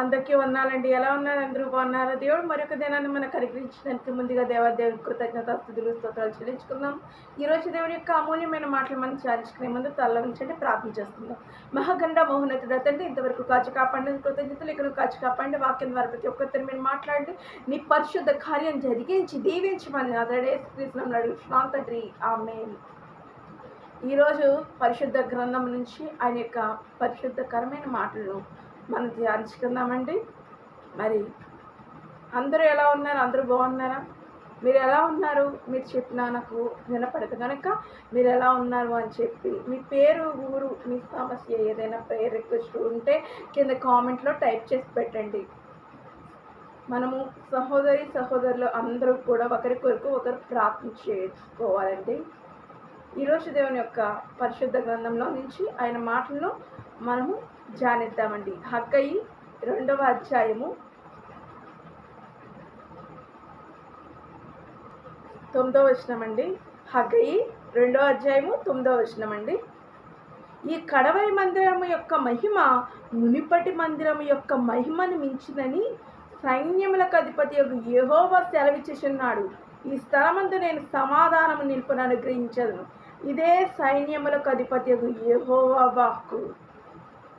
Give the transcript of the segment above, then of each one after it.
అందరికీ వందాలండి. ఎలా ఉన్నారు అందరూ? బాగున్నారా? దేవుడు మరొక దినాన్ని మనకు అనుగ్రహించడానికి ముందుగా దేవాదేవి కృతజ్ఞత స్థుతులు స్తోత్రాలు చెల్లించుకుందాం. ఈ రోజు దేవుని యొక్క అమూల్యమైన మాటలు మనం చాలించుకునే ముందు తల్ల ఉంచండి ప్రార్థన చేస్తున్నాం. మహాగండ మోహనతుడు అతండి ఇంతవరకు కాచి కాపాడిన కృతజ్ఞతలు. ఇక్కడ కాచి కాపాడి వాక్యం ద్వారా ప్రతి ఒక్కరితో మీరు మాట్లాడి నీ పరిశుద్ధ కార్యం జరిగించి దీవించమని అతడే కృష్ణం అడుగుతున్నాం తండ్రి. ఆమె ఈరోజు పరిశుద్ధ గ్రంథం నుంచి ఆయన యొక్క పరిశుద్ధకరమైన మాటలను మనం ధ్యానించుకుందామండి. మరి అందరూ ఎలా ఉన్నారు? అందరూ బాగున్నారా? మీరు ఎలా ఉన్నారు? మీరు చెప్పినా నాకు వినపడదు కనుక మీరు ఎలా ఉన్నారు అని చెప్పి మీ పేరు ఊరు మీ సమస్య ఏదైనా ప్రేయర్ రిక్వెస్ట్ ఉంటే కింద కామెంట్లో టైప్ చేసి పెట్టండి. మనము సహోదరి సహోదరులు అందరూ కూడా ఒకరి కొరకు ఒకరు ప్రార్థన చేసుకోవాలండి. ఈరోజు దేవుని యొక్క పరిశుద్ధ గ్రంథంలో నుంచి ఆయన మాటలను మనము ధ్యానిద్దామండి హక్కయి రెండవ అధ్యాయము తొమ్మిదో వచనమండి. హగ్గయి రెండవ అధ్యాయము తొమ్మిదో వచనమండి. ఈ కడవరి మందిరము యొక్క మహిమ మునిపటి మందిరము యొక్క మహిమను మించిందని సైన్యములకు అధిపతి యొక్క యెహోవా ఉన్నాడు. ఈ స్థలమందు నేను సమాధానము నిలుపును అనుగ్రహించదును. ఇదే సైన్యములకు అధిపతి యొక్క వాక్కు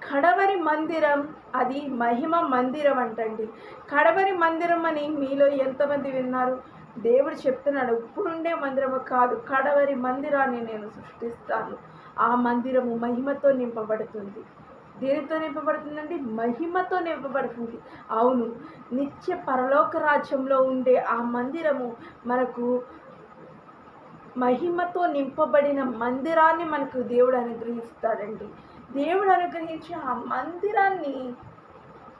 కడవరి మందిరం అది మహిమ మందిరం అంటండి కడవరి మందిరం అని మీలో ఎంతమంది విన్నారు? దేవుడు చెప్తున్నాడు ఇప్పుడుండే మందిరము కాదు కడవరి మందిరాన్ని నేను సృష్టిస్తాను. ఆ మందిరము మహిమతో నింపబడుతుంది. దేనితో నింపబడుతుందండి? మహిమతో నింపబడుతుంది. అవును నిత్య పరలోక రాజ్యంలో ఉండే ఆ మందిరము మనకు మహిమతో నింపబడిన మందిరాన్ని మనకు దేవుడు అనుగ్రహిస్తాడండి. దేవుడు అనుగ్రహించిన ఆ మందిరాన్ని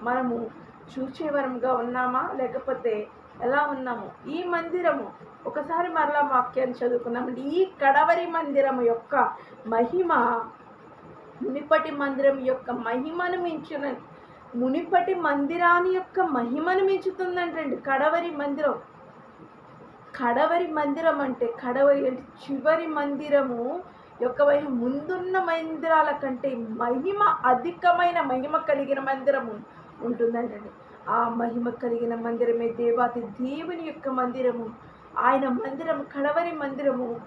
మనము చూచేవరంగా ఉన్నామా? లేకపోతే ఎలా ఉన్నాము? ఈ మందిరము ఒకసారి మరలా వాక్యాన్ని చదువుకున్నామండి ఈ కడవరి మందిరము యొక్క మహిమ మునిపటి మందిరం యొక్క మహిమను మించిన మునిపటి మందిరాన్ని యొక్క మహిమను మించుతుందంటండి. కడవరి మందిరం. కడవరి మందిరం అంటే కడవరి అంటే చివరి మందిరము యొక్క మహిమ ముందున్న మందిరాల కంటే మహిమ అధికమైన మహిమ కలిగిన మందిరము ఉంటుందంటండి. ఆ మహిమ కలిగిన మందిరమే దేవాతి దేవుని యొక్క మందిరము. ఆయన మందిరం కడవరి మందిరము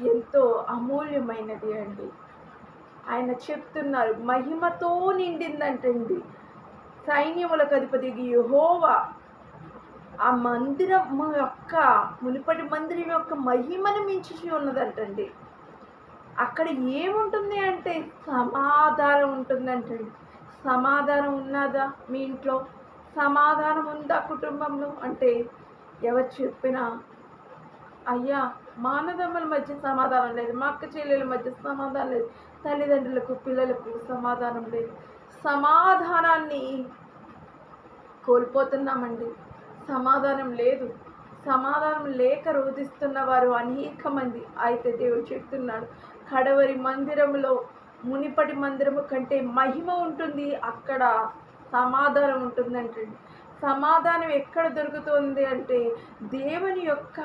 ఎంతో అమూల్యమైనది అండి. ఆయన చెప్తున్నారు మహిమతో నిండిందంటండి. సైన్యములకు అధిపతి యహోవా ఆ మందిరం యొక్క మునిపటి మందిరం యొక్క మహిమను మించి ఉన్నదంటండి. అక్కడ ఏముంటుంది అంటే సమాధానం ఉంటుందంటండి. సమాధానం ఉన్నదా మీ ఇంట్లో? సమాధానం ఉందా కుటుంబంలో? అంటే ఎవరు చెప్పినా అయ్యా మానదమ్మల మధ్య సమాధానం లేదు. మా అక్క చెల్లెల మధ్య సమాధానం లేదు. తల్లిదండ్రులకు పిల్లలకు సమాధానం లేదు. సమాధానాన్ని కోల్పోతున్నామండి. సమాధానం లేదు. సమాధానం లేక రోధిస్తున్న వారు అనేక మంది అయితే దేవుడు చెప్తున్నాడు కడవరి మందిరంలో మునిపటి మందిరము కంటే మహిమ ఉంటుంది. అక్కడ సమాధానం ఉంటుందంటండి. సమాధానం ఎక్కడ దొరుకుతుంది అంటే దేవుని యొక్క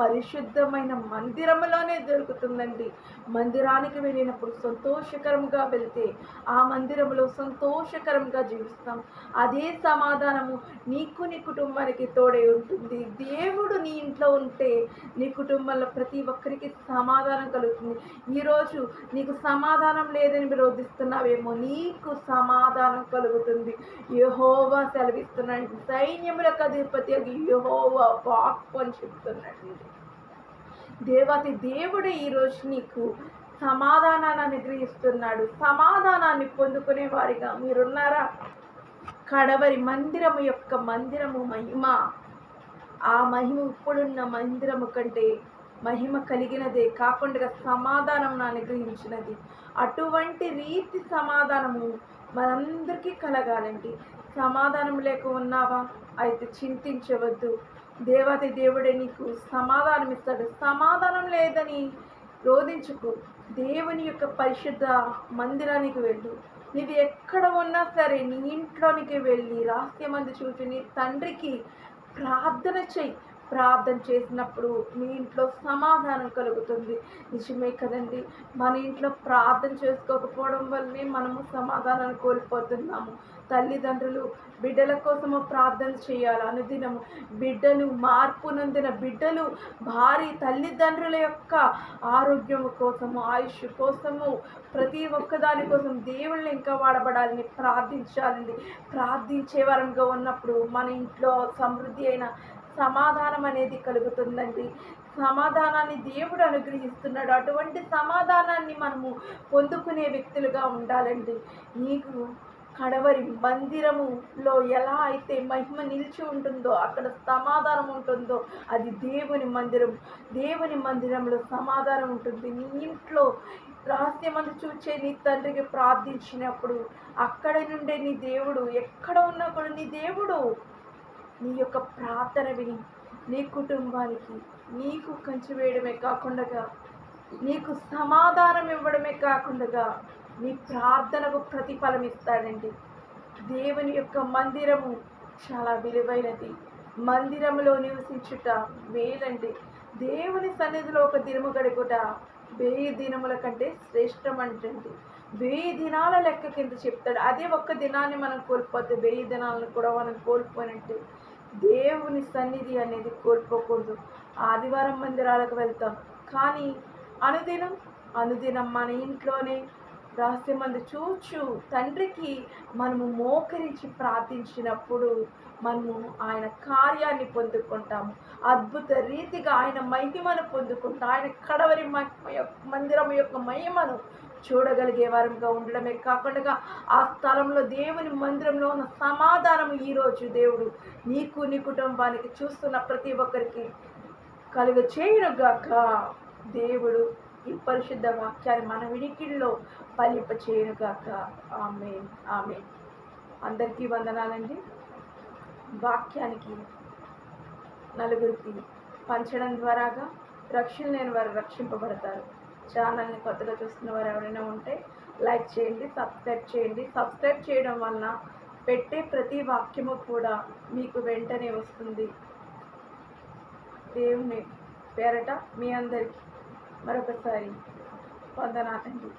పరిశుద్ధమైన మందిరంలోనే దొరుకుతుందండి. మందిరానికి వెళ్ళినప్పుడు సంతోషకరంగా వెళ్తే ఆ మందిరంలో సంతోషకరంగా జీవిస్తాం. అదే సమాధానము నీకు నీ కుటుంబానికి తోడే ఉంటుంది. దేవుడు నీ ఇంట్లో ఉంటే నీ కుటుంబంలో ప్రతి ఒక్కరికి సమాధానం కలుగుతుంది. ఈరోజు నీకు సమాధానం లేదని విరోధిస్తున్నావేమో నీకు సమాధానం కలుగుతుంది. యహోవా సెలవిస్తున్నాడు సైన్యములకు అధిపతి యహోవా వాక్ అని చెప్తున్నాడు దేవాతి దేవుడే ఈరోజు నీకు సమాధానాన్ని అనుగ్రహిస్తున్నాడు. సమాధానాన్ని పొందుకునే వారిగా మీరున్నారా? కడవరి మందిరము యొక్క మందిరము మహిమ. ఆ మహిమ ఇప్పుడున్న మందిరము కంటే మహిమ కలిగినదే కాకుండా సమాధానం అనుగ్రహించినది. అటువంటి రీతి సమాధానము మనందరికీ కలగాలండి. సమాధానం లేక ఉన్నావా? అయితే చింతించవద్దు. దేవతి దేవుడే నీకు సమాధానం ఇస్తాడు. సమాధానం లేదని రోధించుకు. దేవుని యొక్క పరిశుద్ధ మందిరానికి వెళ్ళు. నీది ఎక్కడ ఉన్నా సరే నీ ఇంట్లోనికి వెళ్ళి రహస్యమంది చూసి నీ తండ్రికి ప్రార్థన చెయ్యి. ప్రార్థన చేసినప్పుడు మీ ఇంట్లో సమాధానం కలుగుతుంది. నిజమే కదండి. మన ఇంట్లో ప్రార్థన చేసుకోకపోవడం వల్లనే మనము సమాధానాన్ని కోల్పోతున్నాము. తల్లిదండ్రులు బిడ్డల కోసము ప్రార్థన చేయాలి అనుదినము. బిడ్డలు మార్పు నొందిన బిడ్డలు భారీ తల్లిదండ్రుల యొక్క ఆరోగ్యం కోసము ఆయుష్ కోసము ప్రతి ఒక్కదాని కోసం దేవుళ్ళని ఇంకా వాడబడాలని ప్రార్థించాలండి. ప్రార్థించే వరంగా ఉన్నప్పుడు మన ఇంట్లో సమృద్ధి అయిన సమాధానం అనేది కలుగుతుందండి. సమాధానాన్ని దేవుడు అనుగ్రహిస్తున్నాడు. అటువంటి సమాధానాన్ని మనము పొందుకునే వ్యక్తులుగా ఉండాలండి. నీకు కడవరి మందిరములో ఎలా అయితే మహిమ నిలిచి ఉంటుందో అక్కడ సమాధానం ఉంటుందో అది దేవుని మందిరం. దేవుని మందిరంలో సమాధానం ఉంటుంది. నీ ఇంట్లో రహస్యమందు చూచే నీ తండ్రికి ప్రార్థించినప్పుడు అక్కడ నుండే నీ దేవుడు ఎక్కడ ఉన్నా కూడా నీ దేవుడు. నీ యొక్క ప్రార్థన విని నీ కుటుంబానికి నీకు కంచి వేయడమే కాకుండా నీకు సమాధానం ఇవ్వడమే కాకుండా నీ ప్రార్థనకు ప్రతిఫలం ఇస్తాడండి. దేవుని యొక్క మందిరము చాలా విలువైనది. మందిరములో నివసించుట మేలండి. దేవుని సన్నిధిలో ఒక దినము గడుపుట వెయ్యి దినముల కంటే శ్రేష్టం అంటండి వెయ్యి దినాల లెక్క కింద చెప్తాడు. అదే ఒక్క దినాన్ని మనం కోల్పోతే వెయ్యి దినాలను కూడా మనం కోల్పోనంటే దేవుని సన్నిధి అనేది కోల్పోకూడదు. ఆదివారం మందిరాలకు వెళ్తాం. కానీ అనుదినం అనుదినం మన ఇంట్లోనే రహస్యమందు చూచు తండ్రికి మనము మోకరించి ప్రార్థించినప్పుడు మనము ఆయన కార్యాన్ని పొందుకుంటాము. అద్భుత రీతిగా ఆయన మహిమను పొందుకుంటాం ఆయన కడవరి మహిమ యొక్క మందిరం యొక్క మహిమను చూడగలిగే వారంగా ఉండడమే కాకుండా ఆ స్థలంలో దేవుని మందిరంలో ఉన్న సమాధానం ఈరోజు దేవుడు నీకు నీ కుటుంబానికి చూస్తున్న ప్రతి ఒక్కరికి కలుగ చేయనుగాక. దేవుడు ఈ పరిశుద్ధ వాక్యాన్ని మన వినికిల్లో ఫలింప చేయనుగాక. ఆమె ఆమె అందరికీ వందనాలండి. వాక్యానికి నలుగురికి పంచడం ద్వారాగా రక్షణ లేని వారు రక్షింపబడతారు. ఛానల్ని కొత్తగా చూస్తున్న వారు ఎవరైనా ఉంటే లైక్ చేయండి సబ్స్క్రైబ్ చేయండి. సబ్స్క్రైబ్ చేయడం వలన పెట్టే ప్రతి వాక్యము కూడా మీకు వెంటనే వస్తుంది. దేవుని పేరట మీ అందరికీ మరొకసారి వందనాలండి.